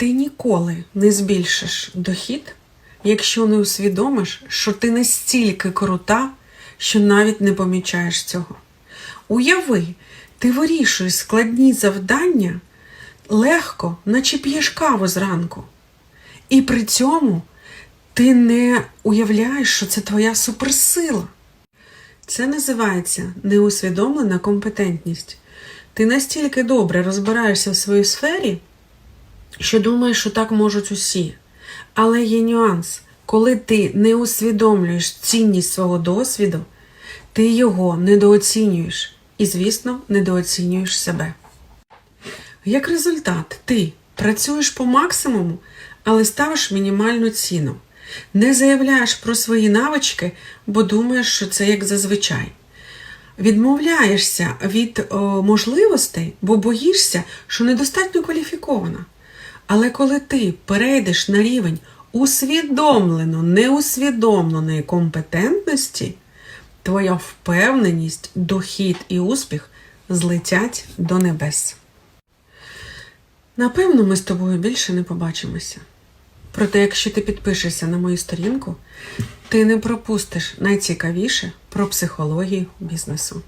Ти ніколи не збільшиш дохід, якщо не усвідомиш, що ти настільки крута, що навіть не помічаєш цього. Уяви, ти вирішуєш складні завдання легко, наче п'єш каву зранку. І при цьому ти не уявляєш, що це твоя суперсила. Це називається неусвідомлена компетентність. Ти настільки добре розбираєшся в своїй сфері, що думаєш, що так можуть усі. Але є нюанс. Коли ти не усвідомлюєш цінність свого досвіду, ти його недооцінюєш і, звісно, недооцінюєш себе. Як результат, ти працюєш по максимуму, але ставиш мінімальну ціну. Не заявляєш про свої навички, бо думаєш, що це як зазвичай. Відмовляєшся від о, можливостей, бо боїшся, що недостатньо кваліфікована. Але коли ти перейдеш на рівень усвідомлено неусвідомленої компетентності, твоя впевненість, дохід і успіх злетять до небес. Напевно, ми з тобою більше не побачимося. Проте, якщо ти підпишешся на мою сторінку, ти не пропустиш найцікавіше про психологію бізнесу.